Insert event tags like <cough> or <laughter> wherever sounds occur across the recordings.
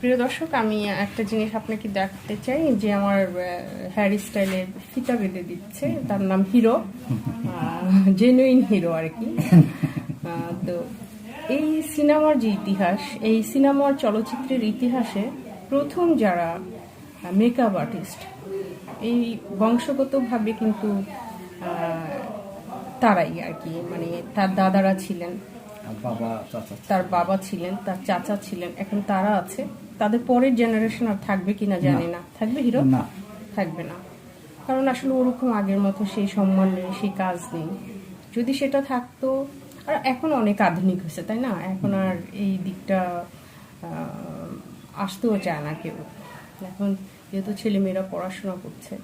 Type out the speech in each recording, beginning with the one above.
প্রিয় দর্শক আমি একটা জিনিস আপনাকে দেখাতে চাই যে আমার হেয়ার স্টাইলে ফিতা বেঁধে দিচ্ছে। তার নাম হিরো। জেনুইন হিরো আর কি। <laughs> তো এই সিনেমার যে ইতিহাস এই সিনেমার চলচ্চিত্রের ইতিহাসে প্রথম যারা মেকআপ আর্টিস্ট এই বংশগতভাবে কিন্তু তারাই আর কি। মানে তার দাদারা ছিলেন। তার বাবা ছিলেন। তার চাচা ছিলেন এখন তারা আছে। তাদের পরের জেনারেশন আর থাকবে কিনা জানি না। থাকবে হিরো? না। থাকবে না। কারণ আসলে ওরকম আগের মতো সেই সম্মান নেই সেই কাজ নেই। যদি সেটা থাকতো আর এখন অনেক আধুনিক হয়েছে তাই না? এখন আর এই দিকটা আসতেও চায় না কেউ। এখন যেহেতু ছেলেমেয়েরা পড়াশোনা করছে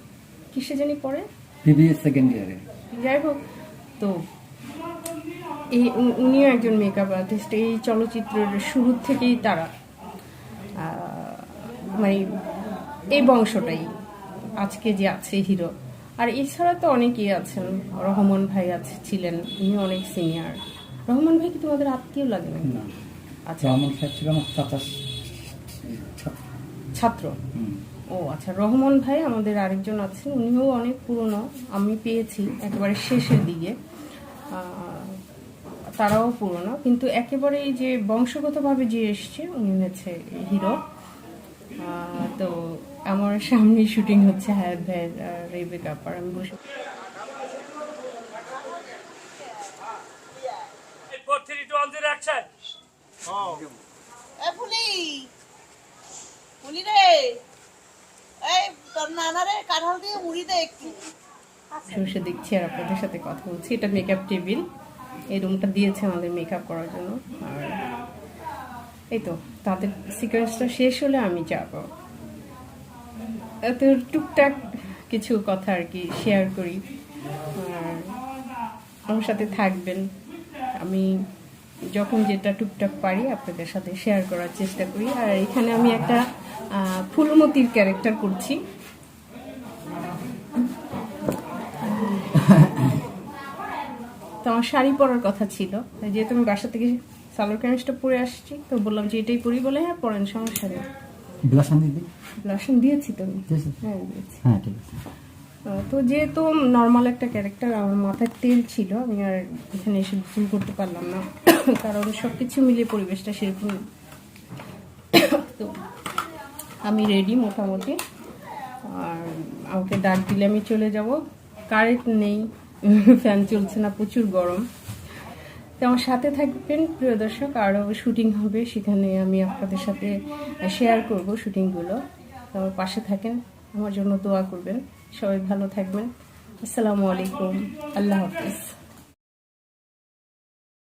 কিসে জানি পড়ে? বিবিএ সেকেন্ড ইয়ারে যাই হোক তো এই উনিও একজন মেকআপ আর্টিস্ট এই চলচ্চিত্রের শুরু থেকেই তারা মানে এই বংশটাই আজকে যে আছে হিরো। আর এছাড়া তো অনেকেই আছেন রহমান ভাই আছে ছিলেন উনি অনেক সিনিয়র রহমান ভাই কি তোমাদের আত্মীয় লাগে নাকি? না। আচ্ছা। রহমান সাহেব ছিল আমার চাচা ছাত্র। ও আচ্ছা রহমান ভাই আমাদের আরেকজন আছেন উনিও অনেক পুরনো আমি পেয়েছি একেবারে শেষের দিকে। তারাও পুরনো কিন্তু একেবারে যে বংশগতভাবে যে এসছে উনি হচ্ছে হিরো। তো আমার সামনে শুটিং হচ্ছে হায়াত ভাইয়ের রেবেকা আপার। আমি বসে দেখছি আর আপনাদের সাথে কথা বলছি। এটা মেকআপ টেবিল এই রুমটা দিয়েছে আমাদের মেকআপ করার জন্য। আর এই তো, তাদের সিকোয়েন্সটা শেষ হলে আমি যাব। তো টুকটাক কিছু কথা আর কি শেয়ার করি। আর আমার সাথে থাকবেন। আমি যখন যেটা টুকটাক পারি আপনাদের সাথে শেয়ার করার চেষ্টা করি। আর এখানে আমি একটা ফুলমতির ক্যারেক্টার করছি। তো আমার শাড়ি পরার কথা ছিল। যেহেতু আমি বাসা থেকে সালোয়ার কামিজটা পরে আসছি তো বললাম যে এটাই পরি বলে হ্যাঁ পরেন সমস্যা নেই। ব্লাসান দিদি ব্লাশন দিয়েছি তো হ্যাঁ দিয়েছি। হ্যাঁ ঠিক আছে। তো যেহেতু নর্মাল একটা ক্যারেক্টার আমার মাথায় তেল ছিল আমি আর এখানে এসে ভুল করতে পারলাম না। কারণ সব কিছু মিলিয়ে পরিবেশটা সেরকম। তো আমি রেডি মোটামুটি। আর আমাকে ডাক দিলে আমি চলে যাব। কারেন্ট নেই। <laughs> ফ্যান চলছে না, প্রচুর গরম। তো আমার সাথে থাকবেন প্রিয় দর্শক, আরও শুটিং হবে, সেখানে আমি আপনাদের সাথে শেয়ার করব শুটিংগুলো। তো আমার পাশে থাকেন, আমার জন্য দোয়া করবেন। সবাই ভালো থাকবেন। আসসালামু আলাইকুম, আল্লাহ হাফিজ।